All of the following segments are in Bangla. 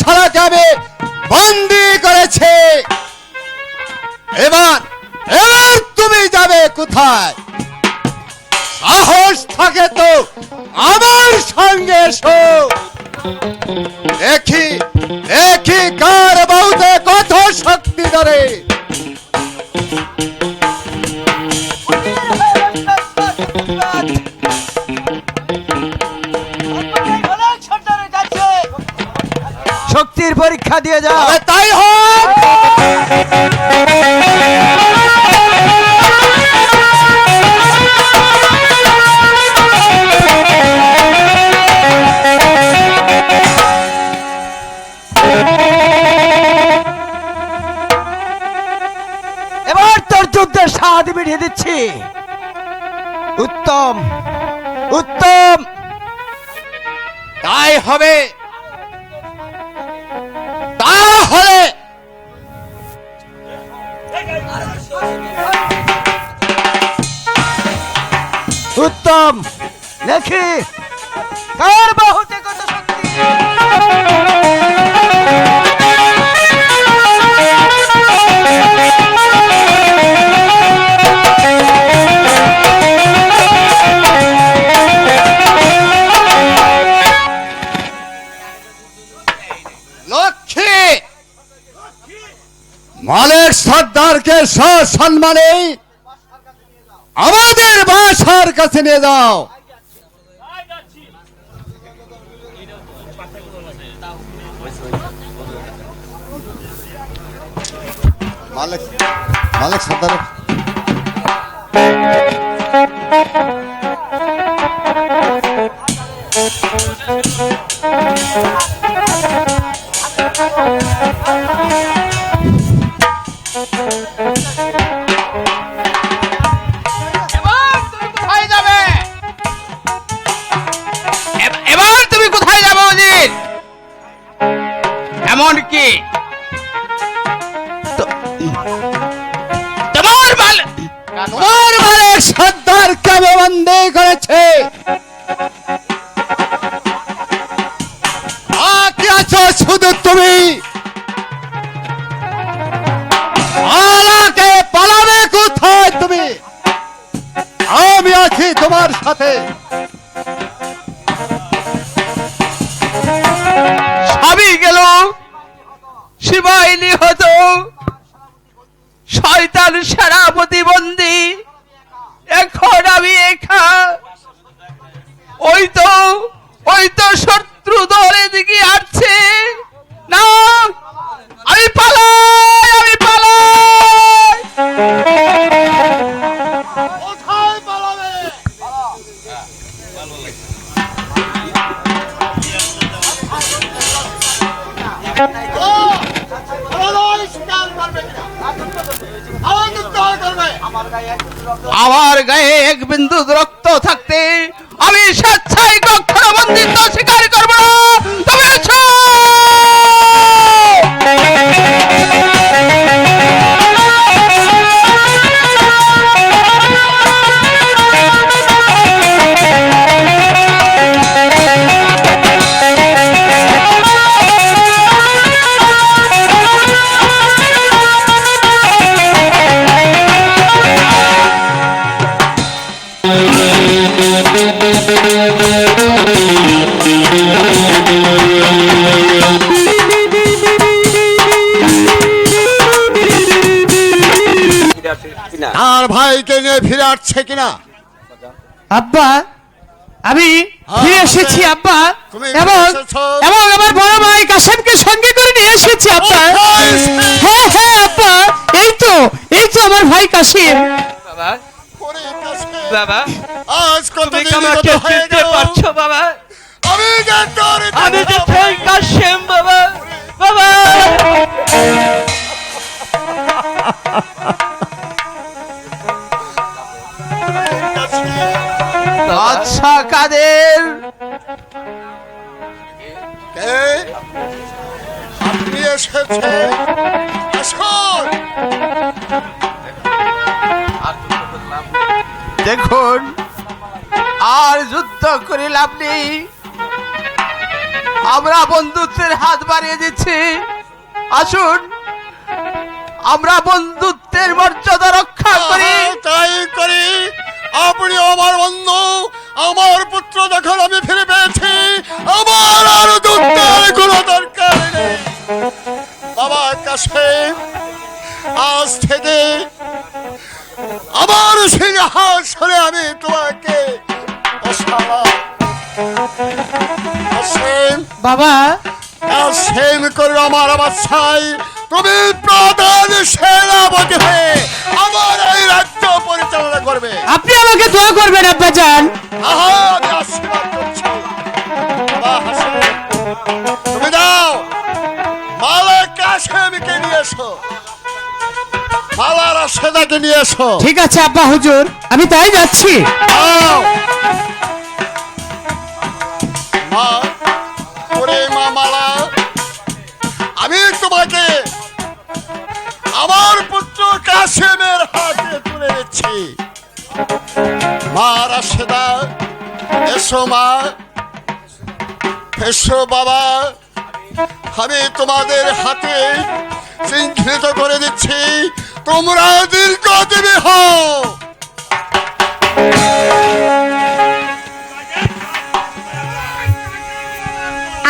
সরাতে হবে বন্দি করেছে। এবার এবার তুমি যাবে কোথায়? সাহস থাকে তো আমার সঙ্গে এসো। দেখি দেখি কার বাউতে মিটিয়ে উত্তম উত্তম। তাই হবে। তাহলে উত্তম দেখি কার বাহুতে লক্ষ্মী! মালের সর্দারকে সসম্মানে আমাদের বাসার কাছে নিয়ে যাও। মালিক মালিক সর্দার এমন কি তোমার মাল তোমার মালের সর্দার কেমন বন্দী করেছে আছো শুধু তুমি। পালাকে পালাবে কোথায় তুমি? আমি আছি তোমার সাথে। শিবাই নিহত। শয়তান সারা প্রতিবন্ধী। এখন আমি একা ওই তো ওই তো শত্রু দলে দিকে আসছে। না বিন্দু রক্ত থাকতে আমি স্বেচ্ছায় কখনো বন্দিত্ব স্বীকার করব ভাইকে নিয়ে ফিরে আসছে কিনা? আব্বা আমি ফিরে এসেছি আব্বা। এবং এবং আমার বড় ভাই কাসেমকে সঙ্গে করে নিয়ে এসেছি আব্বা। হ্যাঁ হ্যাঁ আব্বা। এই তো এই তো আমার ভাই কাসিম বাবা। ওরে বাবা। আজ কত তুমি দিন আমাকে কত হয়ে চিনতে গেল? পারছ বাবা? আমি যে তোর আমি যে সেই কাশেম বাবা। আসুন দেখুন, আর যুদ্ধ করে লাভ নেই। আমরা বন্ধুত্বের হাত বাড়িয়ে দিচ্ছি। আসুন, আমরা বন্ধুত্বের মর্যাদা রক্ষা করি। তাই করি। আপনি আমার বন্ধু, আমার পুত্র যখন আমি ফিরে পেয়েছি, আমার আর দুঃখের কোনো দরকার বাবা কাছে আজ থেকে আমার সিংহাসনে আমি তোমাকে বাবা। আসেন করে আমার বাচ্চাই তুমি প্রধান সেনাপতি হয়ে আমার এই রাজ্য পরিচালনা করবে। আপনি আমাকে দোয়া করবেন আব্বা যান আহা এসো মালা রাশেদাকে নিয়ে এসো ঠিক আছে আব্বা হুজুর আমি তাই যাচ্ছি। মা মালা আমি তোমাকে আমার পুত্র কাশেমের হাতে তুলে দিচ্ছি। মা রাশেদা এসো মা এসো বাবা আমি তোমাদের হাতে শৃঙ্খলিত করে দিচ্ছি তোমরা দীর্ঘ দেবে হও।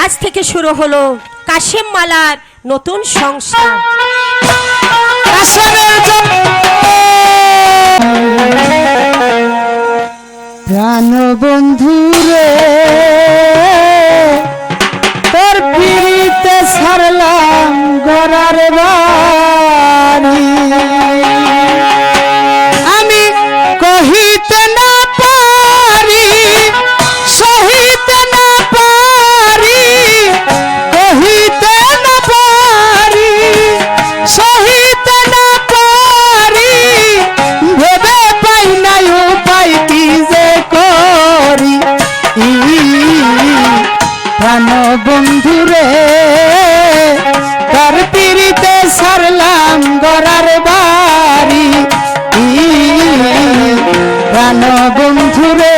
আজ থেকে শুরু হলো কাশেম মালার নতুন জন্য প্রাণ বন্ধু রে তোর পিড়িতে ছাড়লাম গড়ার বাড়ি আমি কহিতে না পারি, সহিতে না পারি, কহিতে না পারি, সহিতে না পারি। ভেবে পাই না উপায় কি যে করি। প্রাণ বন্ধুরে। পিড়িতে সারলাম গড়ার বাড়ি। প্রাণ বন্ধুরে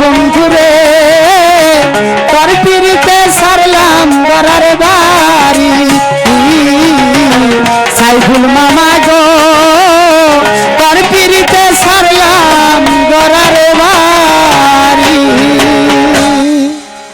বন্ধুরে তোর পিড়িতে সারলাম বরার বাড়ি। সাইফুল মামা